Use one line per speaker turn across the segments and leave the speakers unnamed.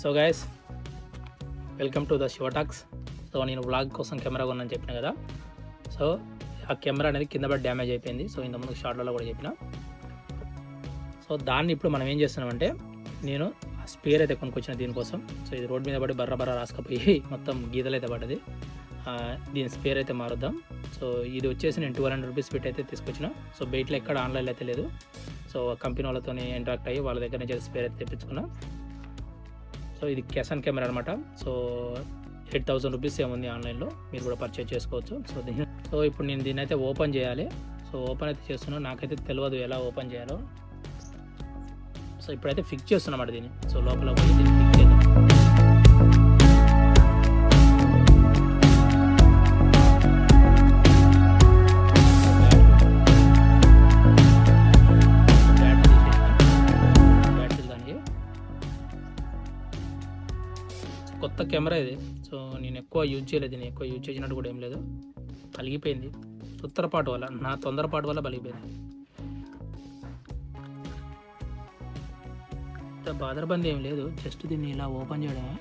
So guys welcome to the శివటాక్స్ so నేను vlog కోసం camera కొన్నాను చెప్పిన కదా? సో ఆ కెమెరా అనేది కింద పడి డ్యామేజ్ అయిపోయింది. సో ఇంతకుముందు షార్ట్లలో కూడా చెప్పిన. సో దాన్ని ఇప్పుడు మనం ఏం చేస్తున్నామంటే నేను స్పేర్ అయితే కొనుక్కొచ్చిన దీనికోసం. సో ఇది రోడ్ మీద పడి బర్ర బర్ర రాసుకపోయి మొత్తం గీతలు అయితే పడ్డది. దీని స్పేర్ అయితే మారుద్దాం. సో ఇది వచ్చేసి నేను టూ హండ్రెడ్ రూపీస్ పెట్టి అయితే తీసుకొచ్చిన. సో బయటలో ఎక్కడ ఆన్లైన్లో అయితే లేదు. సో కంపెనీ వాళ్ళతో ఇంటరాక్ట్ అయ్యి వాళ్ళ దగ్గర నుంచి స్పేర్ అయితే తెప్పించుకున్నా. సో ఇది కెసన్ కెమెరా అనమాట సో ఎయిట్ థౌసండ్ రూపీస్ ఏముంది ఆన్లైన్లో. మీరు కూడా పర్చేజ్ చేసుకోవచ్చు. సో దీని సో ఇప్పుడు నేను దీన్ని అయితే ఓపెన్ చేయాలి. సో ఓపెన్ అయితే చేస్తున్నాను. నాకైతే తెలియదు ఎలా ఓపెన్ చేయాలో. సో ఇప్పుడైతే ఫిక్స్ చేస్తున్నమాట దీన్ని. సో లోపల పోయి దీన్ని ఫిక్స్ చేద్దాం. కొత్త కెమెరా ఇది. సో నేను ఎక్కువ యూజ్ చేయలేదు. నేను ఎక్కువ యూజ్ చేసినట్టు కూడా ఏం లేదు. పలిగిపోయింది. తొందరపాటు వల్ల నా తొందరపాటు వల్ల పలిగిపోయింది. ఇంత బాదరబంది ఏం లేదు. జస్ట్ దీన్ని ఇలా ఓపెన్ చేయడమే.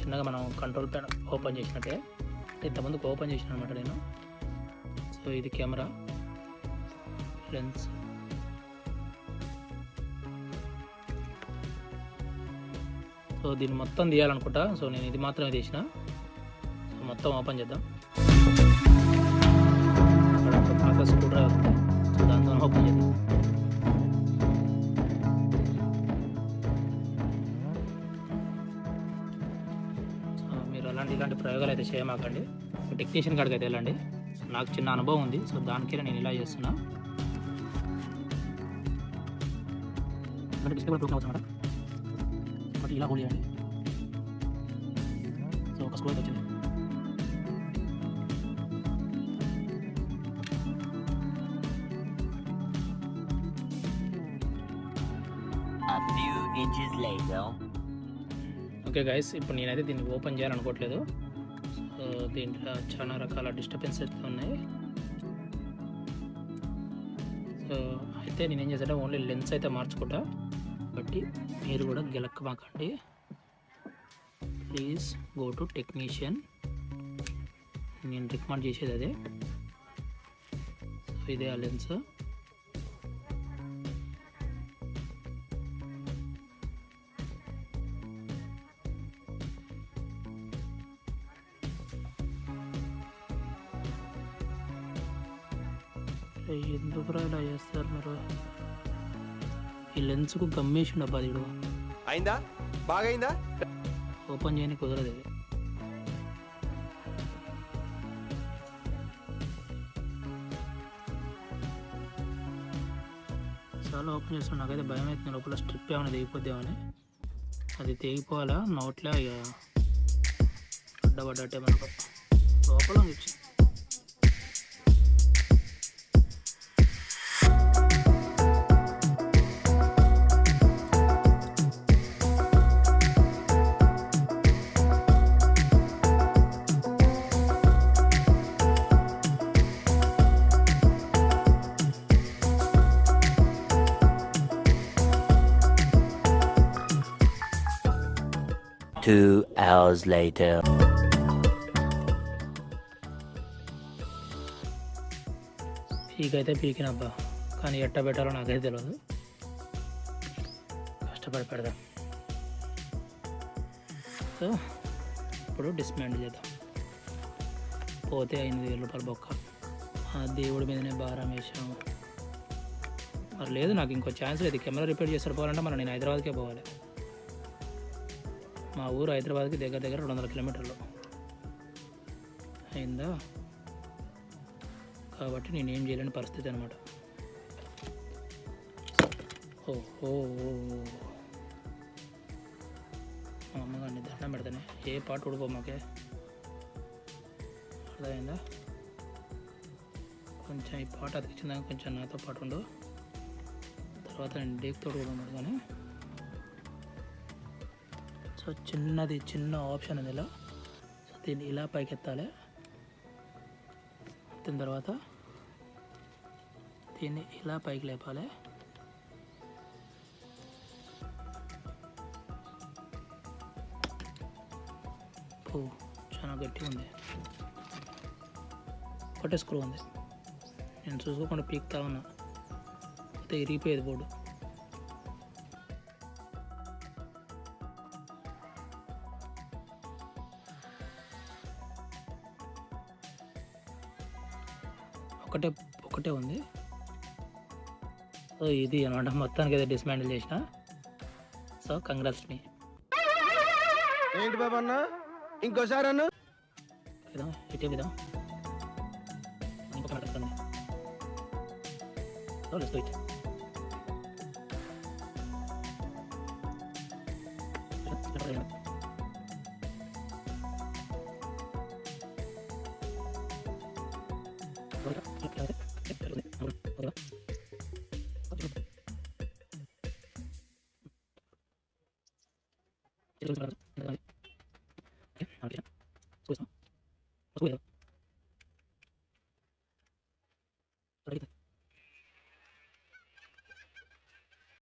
చిన్నగా మనం కంట్రోల్ ప్యాన్ ఓపెన్ చేసినట్టే. ఇంతమందికి ఓపెన్ చేసిన అనమాట నేను. సో ఇది కెమెరా. లెన్స్. సో దీన్ని మొత్తం తీయాలనుకుంటా. సో నేను ఇది మాత్రమే తీసిన. సో మొత్తం ఓపెన్ చేద్దాం. అక్కడ స్క్రూ డ్రైవర్ సో దాంతో ఓపెన్ చేద్దాం. మీరు అలాంటి ఇలాంటి ప్రయోగాలు అయితే చేయమాకండి. టెక్నీషియన్ కాడికి అయితే వెళ్ళండి. నాకు చిన్న అనుభవం ఉంది. సో దానికే నేను ఇలా చేస్తున్నా. డిస్ప్లే కూడా బట్ ఇలా హోల్డ్ చేయండి సో ఒక స్క్రూ అయితే వచ్చింది
A few inches later.
Okay guys ఇప్పుడు నేనైతే దీన్ని ఓపెన్ చేయాలనుకోవట్లేదు సో దీంట్లో చాలా రకాల డిస్టర్బెన్స్ అయితే ఉన్నాయి. సో అయితే నేను ఏం చేశానంటే ఓన్లీ లెన్స్ అయితే మార్చుకుంటా. కాబట్టి మీరు కూడా గెలక్కమాకండి ప్లీజ్ గో టు టెక్నీషియన్ నేను రికమెండ్ చేసేది అదే. సో ఇదే ఆ లెన్స్ ఎందుకురా ఇలా చేస్తారు మీరు ఈ లెన్స్కు గమ్మేసిండు అబ్బా దీడు
అయిందా? బాగైందా
ఓపెన్ చేయని కుదరదు ఇది. చాలా ఓపెన్ చేస్తాను నాకైతే భయం అవుతుంది లోపల స్ట్రిప్ ఏమైనా తెగిపోద్దామని. అది తెగిపోవాలా? నోట్లే? ఇక అడ్డపడ్డట్టే మనకు లోపల
Two hours later.
పీకైతే పీకినబ్బా కానీ ఎట్ట పెట్టాలో నాకైతే తెలియదు కష్టపడి పెడదాం. సో ఇప్పుడు డిస్మాండ్ చేద్దాం. పోతే ఎనిమిది వేల రూపాయలు బొక్క. ఆ దేవుడి మీదనే భారం వేసాము మరి లేదు నాకు ఇంకో ఛాన్స్ లేదు. కెమెరా రిపేర్ చేస్తారు పోవాలంటే మనం నేను హైదరాబాద్కే పోవాలి. మా ఊరు హైదరాబాద్కి దగ్గర దగ్గర రెండు వందల కిలోమీటర్లు. అయిందా? కాబట్టి నేను ఏం చేయలేని పరిస్థితి అనమాట ఓహో. మా అమ్మగారిని దండం పెడతానే. ఏ పాట ఉడిపో మాకే. అర్థమైందా? కొంచెం ఈ పాట అతికించిన కొంచెం నాతో పాటు ఉండు. తర్వాత నేను డేక్ తోడు కూడా ఉన్నాడు కానీ సో చిన్నది చిన్న ఆప్షన్ ఉంది ఇలా సో దీన్ని ఇలా పైకెత్తాలి. ఎత్తిన తర్వాత దీన్ని ఇలా పైకి లేపాలి. పో చాలా గట్టిగా ఉంది. ఒకటే స్క్రూ ఉంది. నేను చూసుకోకుండా పీక్తా ఉన్నా. అయితే ఇరిగిపోయేది బోర్డు. ఒకటే ఒకటే ఉంది. సో ఇది అనమాట. మొత్తానికి అయితే డిస్మాండిల్ చేసిన. సో కంగ్రాట్స్ మీ.
ఏంటి బాబు అన్న? ఇంకోసారి అన్న?
కదా ఇటే విధం ఇంకొక మాట చెప్పండి. So let's do it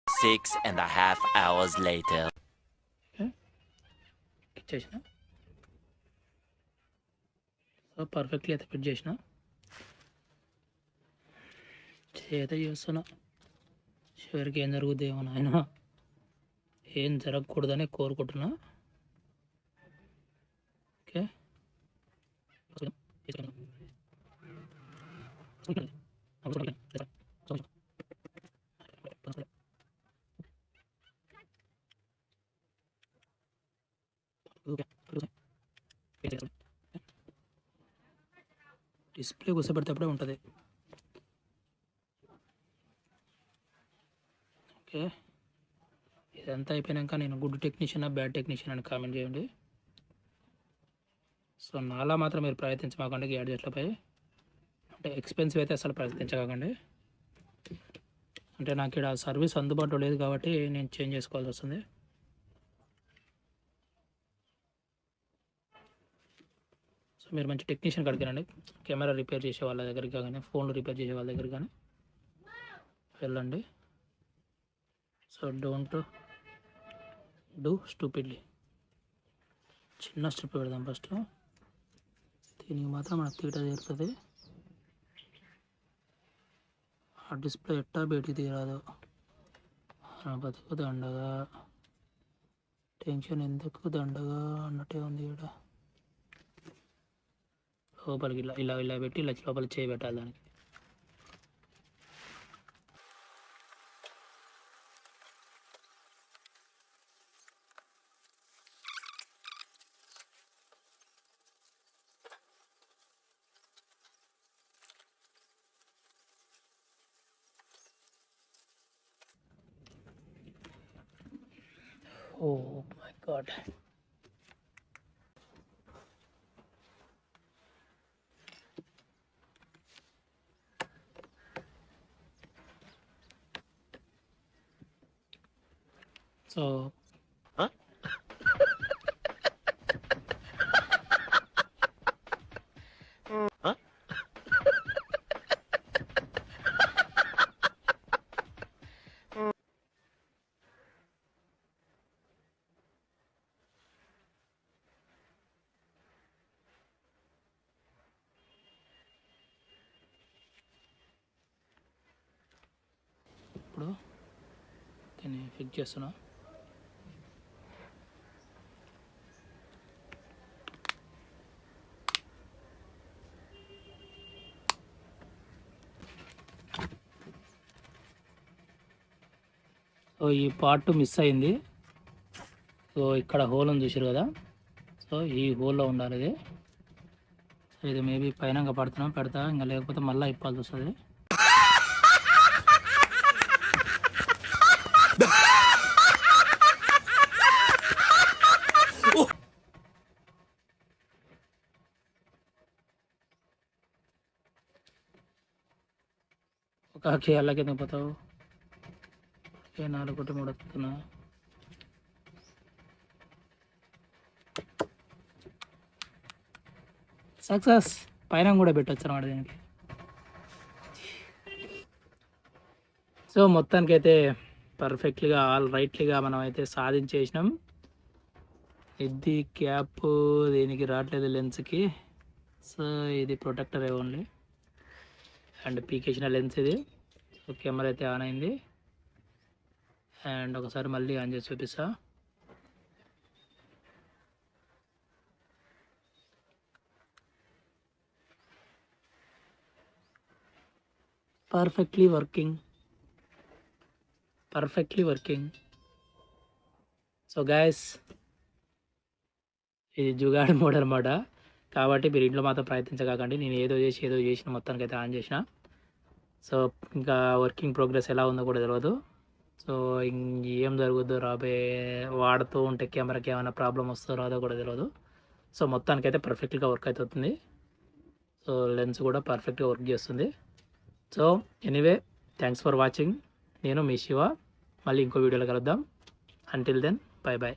Six and a half hours later.
ఇచ్చేసిన సో పర్ఫెక్ట్లీ అయితే ఫిట్ చేసిన చేత చేస్తున్నా చివరికి ఏం జరుగుద్దేమో నాయన. ఏం జరగకూడదని కోరుకుంటున్నా. ఓకే? డిస్ప్లే కూర్చోబెడితేప్పుడే ఉంటుంది. ఓకే. ఇదంతా అయిపోయాక నేను గుడ్ టెక్నీషియనా బ్యాడ్ టెక్నీషియన్ అని కామెంట్ చేయండి. సో నాలా మాత్రం మీరు ప్రయత్నించమాకండి గ్యాడ్జెట్లపై అంటే ఎక్స్పెన్సివ్ అయితే అసలు ప్రయత్నించకండి అంటే నాకు ఇక్కడ సర్వీస్ అందుబాటులో లేదు కాబట్టి నేను చేంజ్ చేసుకోవాల్సి వస్తుంది. సో మీరు మంచి టెక్నీషియన్ కడిగారండి కెమెరా రిపేర్ చేసే వాళ్ళ దగ్గరికి కానీ ఫోన్లు రిపేర్ చేసే వాళ్ళ దగ్గర కానీ వెళ్ళండి. సో డోంట్ డూ స్టూపిడ్లీ చిన్న స్ట్రిప్ పెడదాం ఫస్ట్ దీనికి మాత్రం మనకు తీట తీరుతుంది. ఆ డిస్ప్లే ఎట్టా బయటికి తీరాదు. బతుకు దండగా. టెన్షన్ ఎందుకు దండగా అన్నట్టే ఉంది ఇక్కడ. లోపలికి ఇలా ఇలా ఇలా పెట్టి ఇలా లోపల చేయి పెట్టాలి దానికి. ఓ మై గాడ్ సో ఇప్పుడు దీన్ని ఫిక్స్ చేస్తున్నా. సో ఈ పార్ట్ మిస్ అయింది. సో ఇక్కడ హోల్ ఉంది చూసారు కదా? సో ఈ హోల్లో ఉండాలి ఇది. సో ఇది మేబీ పైన ఇంకా పడుతున్నాం పెడతా ఇంకా లేకపోతే మళ్ళీ ఇప్పాల్సి వస్తుంది. కాకి ఆకి అలాగే పోతావు ఏ నాలుగు మూడు వస్తున్నా సక్సెస్. పైన కూడా పెట్టచ్చు అన్నమాట దీనికి. సో మొత్తానికి అయితే పర్ఫెక్ట్గా ఆల్ రైట్లీగా మనం అయితే సాధించేసినాం. ఇది క్యాప్ దీనికి రావట్లేదు లెన్స్కి. సో ఇది ప్రొటెక్టర్ ఓన్లీ. అండ్ పీకేసిన లెన్స్ ఇది. సో కెమెరా అయితే ఆన్ అయింది. అండ్ ఒకసారి మళ్ళీ ఆన్ చేసి చూపిస్తా. Perfectly working perfectly working so guys ఇది జుగాడ్ మోడ్ అనమాట కాబట్టి మీరు ఇంట్లో మాత్రం ప్రయత్నించకండి నేను ఏదో చేసి ఏదో చేసిన మొత్తానికి అయితే ఆన్ చేసిన. సో ఇంకా వర్కింగ్ ప్రోగ్రెస్ ఎలా ఉందో కూడా తెలియదు సో ఏం జరుగుద్దో రాబోయే వాడుతూ ఉంటే కెమెరాకి ఏమైనా ప్రాబ్లం వస్తుందో రాదో కూడా తెలియదు సో మొత్తానికి అయితే పర్ఫెక్ట్గా వర్క్ అవుతుంది. సో లెన్స్ కూడా పర్ఫెక్ట్గా వర్క్ చేస్తుంది. So anyway thanks for watching. నేను మీ శివ. మళ్ళీ ఇంకో వీడియోలో కలుద్దాం. Until then bye bye